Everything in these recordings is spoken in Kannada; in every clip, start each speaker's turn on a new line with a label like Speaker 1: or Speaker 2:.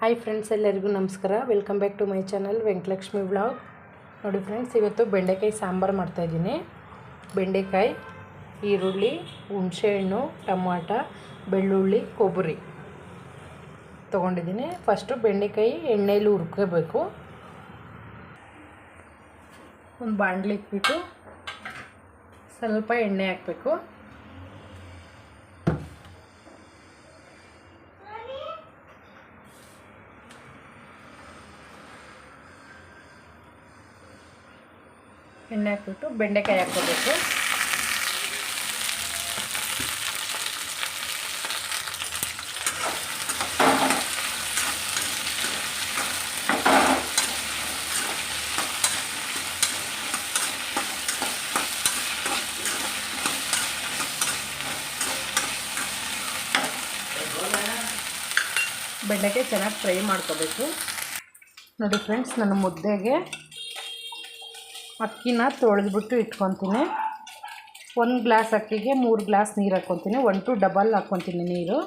Speaker 1: ಹಾಯ್ ಫ್ರೆಂಡ್ಸ್ ಎಲ್ಲರಿಗೂ ನಮಸ್ಕಾರ. Welcome back to my channel Venkatalakshmi blog ನೋಡಿ ಫ್ರೆಂಡ್ಸ್ ಇವತ್ತು ಬೆಂಡೆಕಾಯಿ ಸಾಂಬಾರು ಮಾಡ್ತಾಯಿದ್ದೀನಿ ಬೆಂಡೆಕಾಯಿ, ಈರುಳ್ಳಿ ಹುಣಸೆಹಣ್ಣು ಟಮಾಟ, ಬೆಳ್ಳುಳ್ಳಿ, ಕೊಬ್ಬರಿ ತೊಗೊಂಡಿದ್ದೀನಿ. ಫಸ್ಟು ಬೆಂಡೆಕಾಯಿ ಎಣ್ಣೆಯಲ್ಲಿ ಹುರ್ಕೋಬೇಕು. ಒಂದು ಬಾಣಲಿ ಇಟ್ಬಿಟ್ಟು ಸ್ವಲ್ಪ ಎಣ್ಣೆ ಹಾಕಬೇಕು. ಎಣ್ಣೆ ಹಾಕ್ಬಿಟ್ಟು ಬೆಂಡೆಕಾಯಿ ಹಾಕ್ಕೋಬೇಕು. ಬೆಂಡೆಕಾಯಿ ಚೆನ್ನಾಗಿ ಫ್ರೈ ಮಾಡ್ಕೋಬೇಕು. ನೋಡಿ ಫ್ರೆಂಡ್ಸ್ ನನ್ನ ಮುದ್ದೆಗೆ ಅಕ್ಕಿನ ತೊಳೆದ್ಬಿಟ್ಟು ಇಟ್ಕೊತೀನಿ. ಒಂದು ಗ್ಲಾಸ್ ಅಕ್ಕಿಗೆ ಮೂರು ಗ್ಲಾಸ್ ನೀರು ಹಾಕ್ಕೊತೀನಿ. ಒನ್ ಟು ಡಬಲ್ ಹಾಕ್ಕೊತೀನಿ ನೀರು.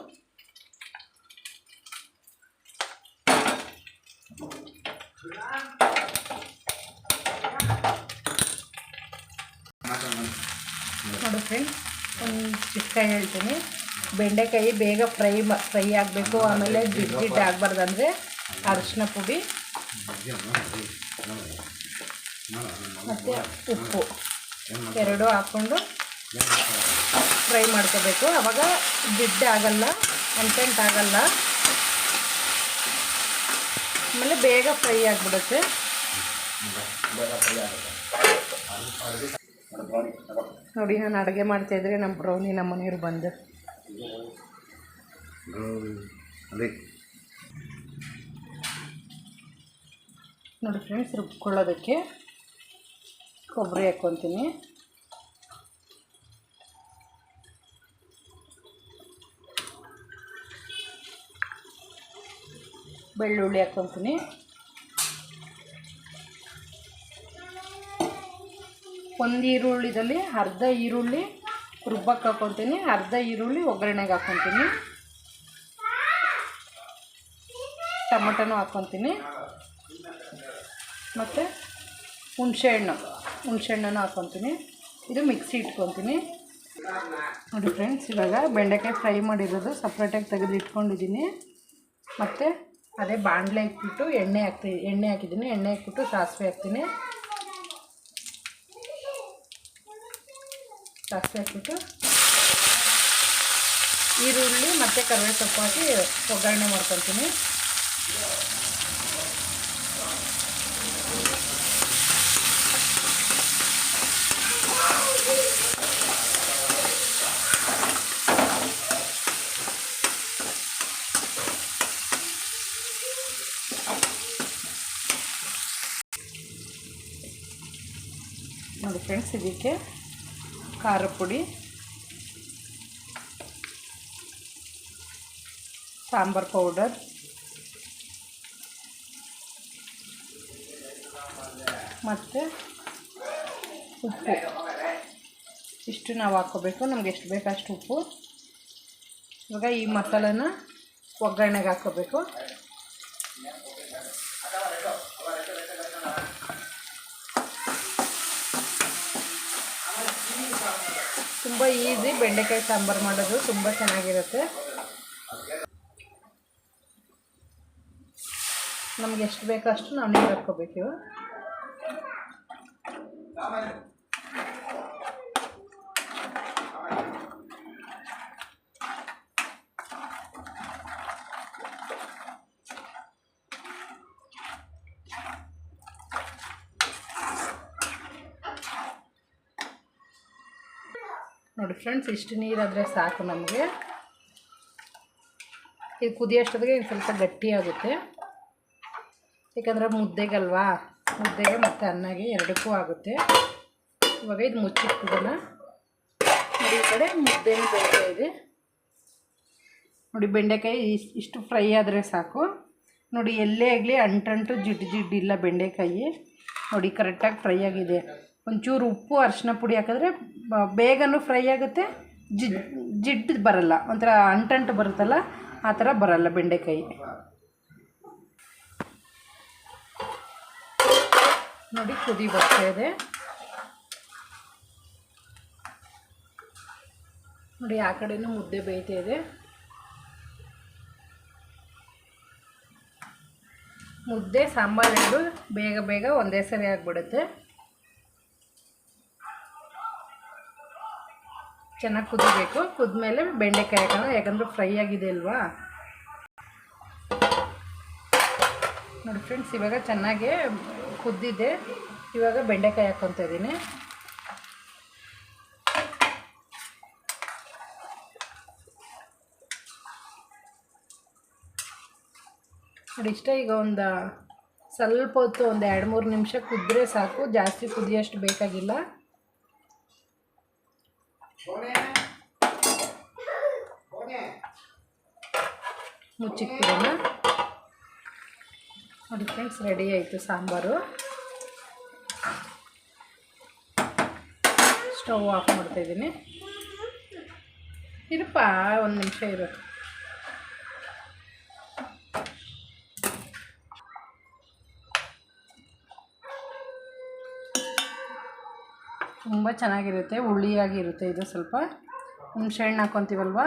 Speaker 1: ನೋಡಿ ಫ್ರೆಂಡ್ಸ್ ಒಂದು ಚಿಕ್ಕ ಹೇಳ್ತೀನಿ. ಬೆಂಡೆಕಾಯಿ ಬೇಗ ಫ್ರೈ ಫ್ರೈ ಆಗಬೇಕು. ಆಮೇಲೆ ಬಿಟ್ಟು ಆಗಬಾರ್ದಂದರೆ ಅರಿಶಿನ ಪುಡಿ. ಮತ್ತು ಉಪ್ಪು. ಎರಡು ಹಾಕ್ಕೊಂಡು ಫ್ರೈ ಮಾಡ್ಕೋಬೇಕು. ಆವಾಗ ಆಗಲ್ಲ ಅಂಟೆಂಟ್ ಆಗಲ್ಲ. ಆಮೇಲೆ ಬೇಗ ಫ್ರೈ ಆಗಿಬಿಡುತ್ತೆ. ನೋಡಿ ನಾನು ಅಡುಗೆ ಮಾಡ್ತಾಯಿದ್ರೆ ನಮ್ಮ ಬ್ರೌನಿ ನಮ್ಮ ಮನೆಯವ್ರು ಬಂದು. ನೋಡಿ ಫ್ರೆಂಡ್ಸ್ ರುಬ್ಕೊಳ್ಳೋದಕ್ಕೆ. ಕೊಬ್ಬರಿ ಹಾಕ್ಕೊತೀನಿ. ಬೆಳ್ಳುಳ್ಳಿ ಹಾಕ್ಕೊತೀನಿ. ಒಂದು ಈರುಳ್ಳಿದಲ್ಲಿ ಅರ್ಧ ಈರುಳ್ಳಿ ರುಬ್ಬಕ್ಕೆ ಹಾಕ್ಕೊತೀನಿ, ಅರ್ಧ ಈರುಳ್ಳಿ ಒಗ್ಗರಣೆಗೆ ಹಾಕ್ಕೊತೀನಿ. ಟೊಮಟೊನೂ ಹಾಕ್ಕೊತೀನಿ. ಮತ್ತು ಹುಣಸೆಹಣ್ಣು ಹುಣಸೆಹಣ್ಣನ್ನು ಹಾಕ್ಕೊತೀನಿ ಇದು ಮಿಕ್ಸಿ ಇಟ್ಕೊತೀನಿ. ನೋಡಿ ಫ್ರೆಂಡ್ಸ್ ಇವಾಗ ಬೆಂಡೆಕಾಯಿ ಫ್ರೈ ಮಾಡಿರೋದು ಸಪ್ರೇಟಾಗಿ ತೆಗೆದು ಇಟ್ಕೊಂಡಿದ್ದೀನಿ. ಮತ್ತು ಅದೇ ಬಾಣಲೆ ಇಟ್ಬಿಟ್ಟು ಎಣ್ಣೆ ಹಾಕ್ತೀನಿ, ಎಣ್ಣೆ ಹಾಕಿದ್ದೀನಿ. ಎಣ್ಣೆ ಹಾಕ್ಬಿಟ್ಟು ಸಾಸಿವೆ ಹಾಕ್ತೀನಿ. ಸಾಸಿವೆ ಹಾಕ್ಬಿಟ್ಟು ಈರುಳ್ಳಿ ಮತ್ತು ಕರಿಬೇವು ಸೊಪ್ಪು ಹಾಕಿ ಒಗ್ಗರಣೆ ಮಾಡ್ಕೊತೀನಿ ನೋಡಿ ಫ್ರೆಂಡ್ಸ್, ಇದಕ್ಕೆ ಖಾರ ಪುಡಿ, ಸಾಂಬಾರ್ ಪೌಡರ್, ಮತ್ತು ಉಪ್ಪು. ಇಷ್ಟು ನಾವು ಹಾಕೋಬೇಕು, ನಮ್ಗೆ ಎಷ್ಟು ಬೇಕು ಅಷ್ಟು ಉಪ್ಪು. ಇವಾಗ ಈ ಮಸಾಲನ ಒಗ್ಗರಣೆಗೆ ಹಾಕ್ಕೋಬೇಕು ತುಂಬ ಈಸಿ ಬೆಂಡೆಕಾಯಿ ಸಾಂಬಾರು ಮಾಡೋದು ತುಂಬ ಚೆನ್ನಾಗಿರುತ್ತೆ. ನಮ್ಗೆ ಎಷ್ಟು ಬೇಕೋ ಅಷ್ಟು ನಾವು ನೀರು ಹಾಕ್ಕೋಬೇಕು ನೋಡಿ ಫ್ರೆಂಡ್ಸ್, ಇಷ್ಟು ನೀರಾದರೆ ಸಾಕು ನಮಗೆ. ಇದು ಕುದಿಯೋಷ್ಟೊತ್ತಿಗೆ ಇದು ಸ್ವಲ್ಪ ಗಟ್ಟಿಯಾಗುತ್ತೆ ಯಾಕಂದರೆ ಮುದ್ದೆಗಲ್ವಾ? ಮುದ್ದೆಗೆ ಮತ್ತು ಅನ್ನಗೆ ಎರಡಕ್ಕೂ ಆಗುತ್ತೆ. ಇವಾಗ ಇದು ಮುಚ್ಚಿಟ್ಬಿಡೋಣ. ನೋಡಿ, ಈ ಕಡೆ ಮುದ್ದೆನೂ ಬೇಯ್ತಾ ಇದೆ. ನೋಡಿ, ಬೆಂಡೆಕಾಯಿ ಇಷ್ಟು ಫ್ರೈ ಆದರೆ ಸಾಕು. ನೋಡಿ, ಎಲ್ಲೇ ಆಗಲಿ ಅಂಟಂಟು ಜಿಡ್ಡು ಜಿಡ್ಡಿಲ್ಲ ಬೆಂಡೆಕಾಯಿ. ನೋಡಿ, ಕರೆಕ್ಟಾಗಿ ಫ್ರೈ ಆಗಿದೆ. ಒಂಚೂರು ಉಪ್ಪು, ಅರಿಶಿನ ಪುಡಿ ಹಾಕಿದ್ರೆ ಬೇಗನೂ ಫ್ರೈ ಆಗುತ್ತೆ. ಜಿಡ್ ಜಿಡ್ಡು ಬರಲ್ಲ. ಒಂಥರ ಅಂಟಂಟು ಬರುತ್ತಲ್ಲ, ಆ ಥರ ಬರಲ್ಲ ಬೆಂಡೆಕಾಯಿ. ನೋಡಿ, ಕುದಿ ಬರ್ತಾ ಇದೆ. ನೋಡಿ, ಆ ಕಡೆನೂ ಮುದ್ದೆ ಬೇಯ್ತಾ ಇದೆ. ಮುದ್ದೆ, ಸಾಂಬಾರು, ಎರಡು ಬೇಗ ಬೇಗ ಒಂದೇ ಸರಿ ಆಗಿಬಿಡುತ್ತೆ. ಚೆನ್ನಾಗಿ ಕುದಿಬೇಕು. ಕುದ್ಮೇಲೆ ಬೆಂಡೆಕಾಯಿ ಹಾಕೋಣ. ಯಾಕಂದ್ರೆ ಫ್ರೈ ಆಗಿದೆ ಅಲ್ವಾ? ನೋಡಿ ಫ್ರೆಂಡ್ಸ್, ಇವಾಗ ಚೆನ್ನಾಗಿ ಕುದ್ದಿದೆ. ಇವಾಗ ಬೆಂಡೆಕಾಯಿ ಹಾಕ್ಕೊತ ಇದ್ದೀನಿ. ನೋಡಿ, ಇಷ್ಟ ಈಗ ಒಂದು ಸ್ವಲ್ಪ ಹೊತ್ತು, ಒಂದು ಎರಡು ಮೂರು ನಿಮಿಷ ಕುದ್ರೆ ಸಾಕು. ಜಾಸ್ತಿ ಕುದಿಯೋಷ್ಟು ಬೇಕಾಗಿಲ್ಲ. ಮುಚ್ಚಿಕ್ಬಿಡೋಣ ನೋಡಿ ಫ್ರೆಂಡ್ಸ್ ರೆಡಿ ಆಯಿತು ಸಾಂಬಾರು. ಸ್ಟವ್ ಆಫ್ ಮಾಡ್ತಾಯಿದ್ದೀನಿ ಇರಪ್ಪ ಒಂದು ನಿಮಿಷ ಇರು. ತುಂಬ ಚೆನ್ನಾಗಿರುತ್ತೆ, ಹುಳಿಯಾಗಿರುತ್ತೆ ಇದು ಸ್ವಲ್ಪ. ಹುಣಸೆ ಹಣ್ಣು ಹಾಕ್ಕೊತೀವಲ್ವ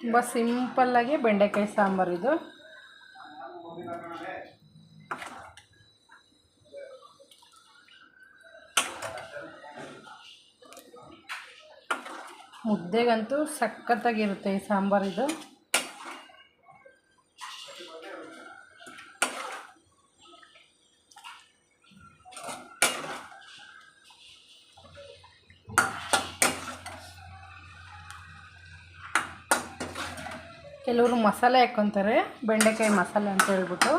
Speaker 1: ತುಂಬ ಸಿಂಪಲ್ಲಾಗಿ ಬೆಂಡೆಕಾಯಿ ಸಾಂಬಾರು ಇದು. ಮುದ್ದೆಗಂತೂ ಸಖತ್ತಾಗಿರುತ್ತೆ ಈ ಸಾಂಬಾರು ಕೆಲವರು ಮಸಾಲೆ ಹಾಕ್ಕೊತಾರೆ, ಬೆಂಡೆಕಾಯಿ ಮಸಾಲೆ ಅಂತ ಹೇಳ್ಬಿಟ್ಟು.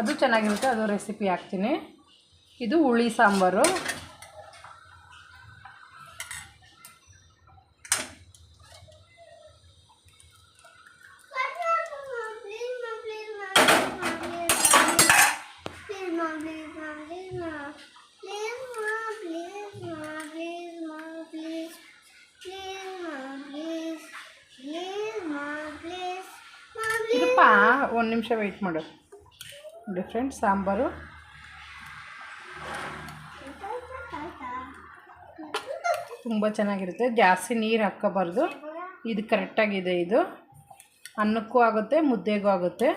Speaker 1: ಅದು ಚೆನ್ನಾಗಿರುತ್ತೆ, ಅದು ರೆಸಿಪಿ ಹಾಕ್ತೀನಿ. ಇದು ಹುಳಿ ಸಾಂಬಾರು. ಒಂದು ನಿಮಿಷ ವೆಯ್ಟ್ ಮಾಡು. ನೋಡಿ ಫ್ರೆಂಡ್ಸ್ ಸಾಂಬಾರು. ತುಂಬ ಚೆನ್ನಾಗಿರುತ್ತೆ. ಜಾಸ್ತಿ ನೀರು ಹಾಕ್ಕೋಬಾರ್ದು. ಇದು ಕರೆಕ್ಟಾಗಿದೆ ಇದು. ಅನ್ನಕ್ಕೂ ಆಗುತ್ತೆ, ಮುದ್ದೆಗೂ ಆಗುತ್ತೆ.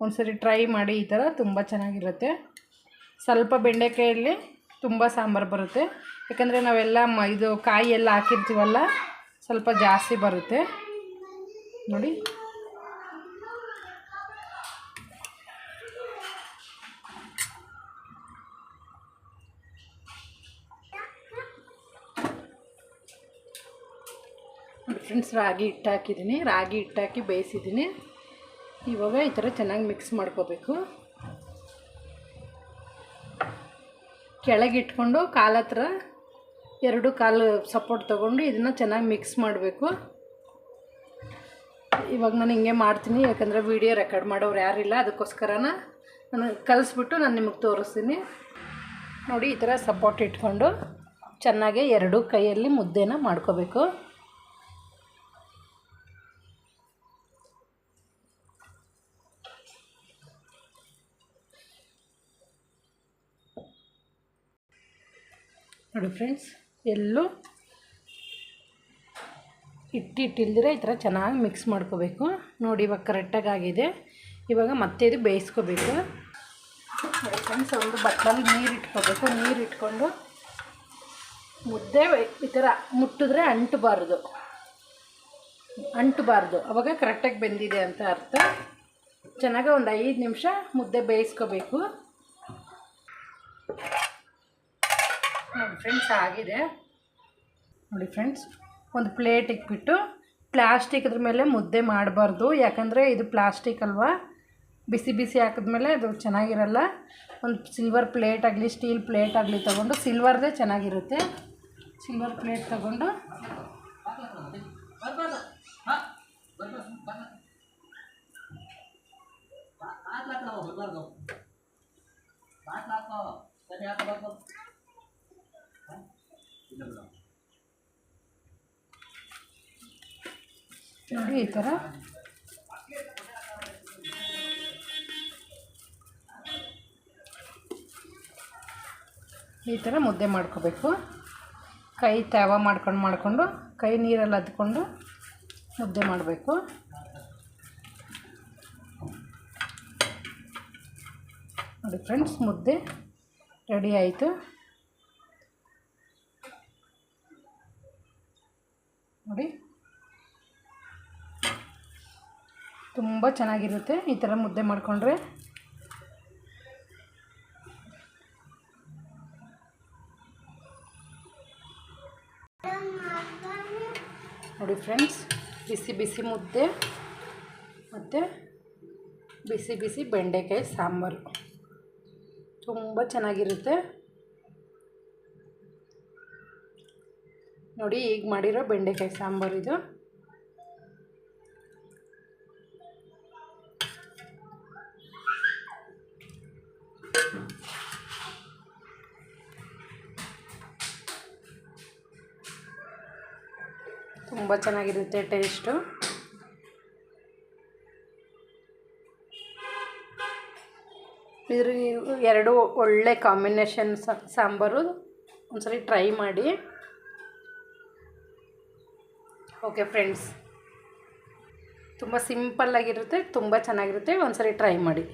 Speaker 1: ಒಂದ್ಸರಿ ಟ್ರೈ ಮಾಡಿ ಈ ಥರ ತುಂಬ ಚೆನ್ನಾಗಿರುತ್ತೆ. ಸ್ವಲ್ಪ ಬೆಂಡೆಕಾಯಲ್ಲಿ ತುಂಬ ಸಾಂಬಾರು ಬರುತ್ತೆ. ಯಾಕಂದರೆ ನಾವೆಲ್ಲ ಮ, ಇದು ಕಾಯಿ ಎಲ್ಲ ಹಾಕಿರ್ತೀವಲ್ಲ, ಸ್ವಲ್ಪ ಜಾಸ್ತಿ ಬರುತ್ತೆ. ನೋಡಿ. ಫ್ರೆಂಡ್ಸ್, ರಾಗಿ ಹಿಟ್ಟು ಹಾಕಿದ್ದೀನಿ ರಾಗಿ ಹಿಟ್ಟು ಹಾಕಿ ಬೇಯಿಸಿದ್ದೀನಿ. ಇವಾಗ ಈ ಥರ ಚೆನ್ನಾಗಿ ಮಿಕ್ಸ್ ಮಾಡ್ಕೋಬೇಕು. ಕೆಳಗೆ ಇಟ್ಕೊಂಡು ಕಾಲ ಹತ್ರ ಎರಡು ಕಾಲು ಸಪೋರ್ಟ್ ತೊಗೊಂಡು ಇದನ್ನು ಚೆನ್ನಾಗಿ ಮಿಕ್ಸ್ ಮಾಡಬೇಕು. ಇವಾಗ ನಾನು ಹಿಂಗೆ ಮಾಡ್ತೀನಿ, ಯಾಕಂದರೆ ವೀಡಿಯೋ ರೆಕಾರ್ಡ್ ಮಾಡೋರು ಯಾರಿಲ್ಲ ಅದಕ್ಕೋಸ್ಕರ ನಾನು ಕಲಿಸ್ಬಿಟ್ಟು ನಾನು ನಿಮಗೆ ತೋರಿಸ್ತೀನಿ. ನೋಡಿ, ಈ ಥರ ಸಪೋರ್ಟ್ ಇಟ್ಕೊಂಡು ಚೆನ್ನಾಗೆ ಎರಡು ಕೈಯಲ್ಲಿ ಮುದ್ದೆನ ಮಾಡ್ಕೋಬೇಕು. ನೋಡಿ ಫ್ರೆಂಡ್ಸ್, ಎಲ್ಲೂ ಇಟ್ಟಿಟ್ಟಿಲ್ದಿರೆ ಈ ಥರ ಚೆನ್ನಾಗಿ ಮಿಕ್ಸ್ ಮಾಡ್ಕೋಬೇಕು. ನೋಡಿ ಇವಾಗ ಕರೆಕ್ಟಾಗಿ ಆಗಿದೆ. ಇವಾಗ ಮತ್ತೆ ಇದು ಬೇಯಿಸ್ಕೋಬೇಕು. ಫ್ರೆಂಡ್ಸ್, ಒಂದು ಬಟ್ಟಲಲ್ಲಿ ನೀರು ಇಟ್ಕೋಬೇಕು. ನೀರು ಇಟ್ಕೊಂಡು ಮುದ್ದೆ ಈ ಥರ ಮುಟ್ಟಿದ್ರೆ ಅಂಟಬಾರ್ದು. ಅಂಟಬಾರ್ದು. ಅವಾಗ ಕರೆಕ್ಟಾಗಿ ಬೆಂದಿದೆ ಅಂತ ಅರ್ಥ. ಚೆನ್ನಾಗಿ ಒಂದು ಐದು ನಿಮಿಷ ಮುದ್ದೆ ಬೇಯಿಸ್ಕೋಬೇಕು. ನೋಡಿ ಫ್ರೆಂಡ್ಸ್ ಆಗಿದೆ. ನೋಡಿ ಫ್ರೆಂಡ್ಸ್, ಒಂದು ಪ್ಲೇಟ್ ಇಟ್ಬಿಟ್ಟು ಪ್ಲಾಸ್ಟಿಕ್ ಅದ್ರ ಮೇಲೆ ಮುದ್ದೆ ಮಾಡಬಾರ್ದು. ಯಾಕಂದರೆ ಇದು ಪ್ಲಾಸ್ಟಿಕ್ ಅಲ್ವಾ? ಬಿಸಿ ಬಿಸಿ ಹಾಕಿದ್ಮೇಲೆ ಅದು ಚೆನ್ನಾಗಿರಲ್ಲ. ಒಂದು ಸಿಲ್ವರ್ ಪ್ಲೇಟ್ ಆಗಲಿ ಸ್ಟೀಲ್ ಪ್ಲೇಟ್ ಆಗಲಿ ತೊಗೊಂಡು ಸಿಲ್ವರ್ದೇ ಚೆನ್ನಾಗಿರುತ್ತೆ. ಸಿಲ್ವರ್ ಪ್ಲೇಟ್ ತೊಗೊಂಡು ನೋಡಿ ಈ ಥರ? ಈ ಥರ ಮುದ್ದೆ ಮಾಡ್ಕೋಬೇಕು. ಕೈ ತ್ಯಾವ ಮಾಡ್ಕೊಂಡು ಮಾಡಿಕೊಂಡು, ಕೈ ನೀರಲ್ಲಿ ಅದ್ಕೊಂಡು ಮುದ್ದೆ ಮಾಡಬೇಕು. ನೋಡಿ ಫ್ರೆಂಡ್ಸ್ ಮುದ್ದೆ ರೆಡಿ ಆಯಿತು ನೋಡಿ ತುಂಬ ಚೆನ್ನಾಗಿರುತ್ತೆ. ಈ ಥರ ಮುದ್ದೆ ಮಾಡಿಕೊಂಡ್ರೆ. ನೋಡಿ ಫ್ರೆಂಡ್ಸ್, ಬಿಸಿ ಬಿಸಿ ಮುದ್ದೆ ಮತ್ತು ಬಿಸಿ ಬಿಸಿ ಬೆಂಡೆಕಾಯಿ ಸಾಂಬಾರು. ತುಂಬ ಚೆನ್ನಾಗಿರುತ್ತೆ. ನೋಡಿ, ಈಗ ಮಾಡಿರೋ ಬೆಂಡೆಕಾಯಿ ಸಾಂಬಾರು ಇದು. ತುಂಬ ಚೆನ್ನಾಗಿರುತ್ತೆ ಟೇಸ್ಟು. ಇದ್ರ ಎರಡು ಒಳ್ಳೆ ಕಾಂಬಿನೇಷನ್ ಸಾಂಬಾರು ಒಂದ್ಸರಿ ಟ್ರೈ ಮಾಡಿ. Okay friends. ತುಂಬ ಸಿಂಪಲ್ಲಾಗಿರುತ್ತೆ, ತುಂಬ ಚೆನ್ನಾಗಿರುತ್ತೆ, ಒಂದ್ಸರಿ ಟ್ರೈ ಮಾಡಿ.